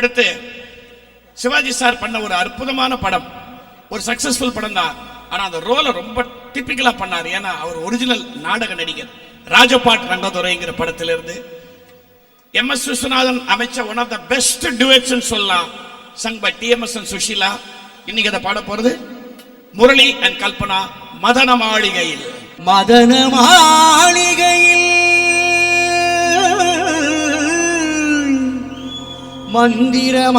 அடுத்து சிவாஜி சார் பண்ண ஒரு அற்புதமான படம். ஒரு சக்சஸ்ஃபுல் படம் தான். ஆனால் அந்த ரோலை ரொம்ப டிப்பிக்கலாக பண்ணார். ஏன்னா அவர் ஒரிஜினல் நாடக நடிகர். ராஜபாட் ரங்கதுரைங்கிற படத்திலிருந்து M S Viswanathan அமைச்ச one of the best duets சொல்லலாம். Sung by TMS and Susheela. இன்னைக்கு அதை பாட போறது? முரளி அண்ட் கல்பனா மதன மாளிகையில். மதன மாளிகையில். மந்திரமாலைகள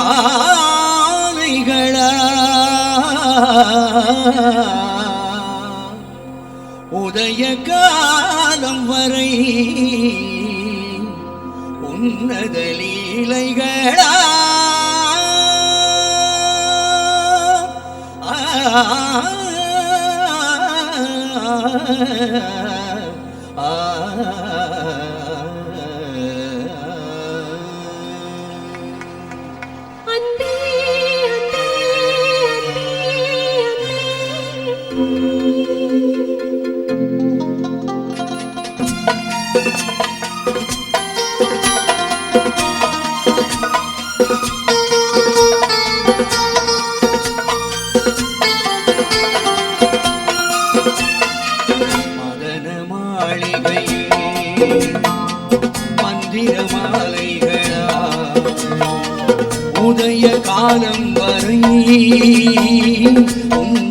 உதய காலம் வரை உன்னத லீலைகளா அன்பே உதய காலம் வரை உன்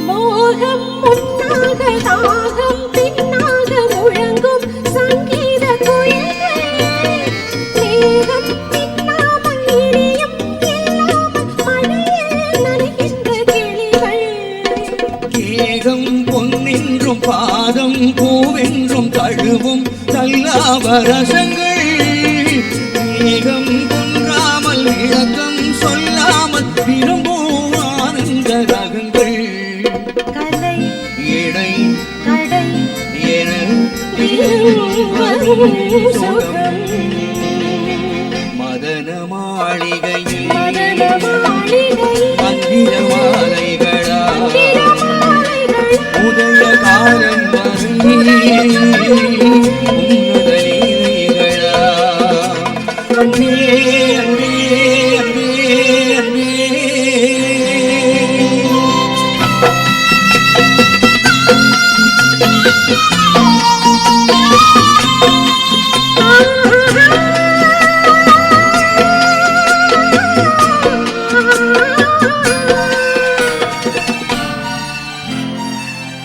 மோகம் முன்னாக தாகம் பின்னாக முழங்கும் சங்கீத மேகம் பின்னாமல் இடியும் மழையில் நனைகின்ற கிளிகள். பாதம் பூவென்றும் தழுவும் தல்லாவரசங்கள். ஏகம் கொன்றாமல் விளக்கம் சொல்லாமல் விரும்பும் ஆனந்த ரகங்கள். கலை இடை கடை என மதன மாளிகையில் மதன மாளிகையில் மந்திர மாலைகளா உதய காலம் வரை உன்னத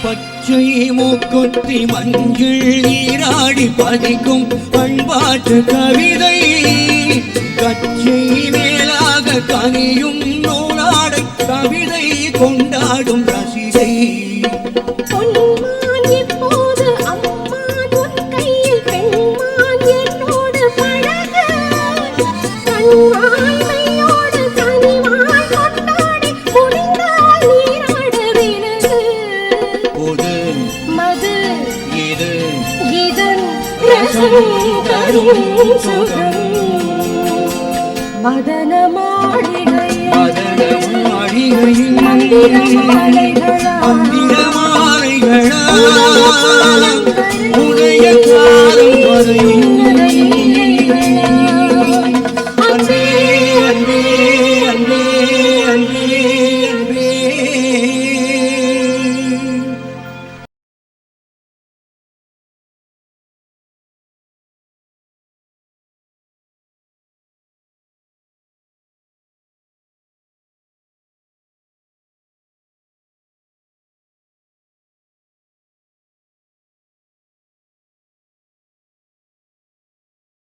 பச்சை மூக்குத்தி மஞ்சள் நீராடி பதிக்கும் பண்பாட்டு கவிதை. கச்சை மேலாக கனியும் நூலாடை கவிதை கொண்டாடும் ரசிகை. சுந்தரின் சுகம் மதன மாளிகையில் மந்திர மாளிகளா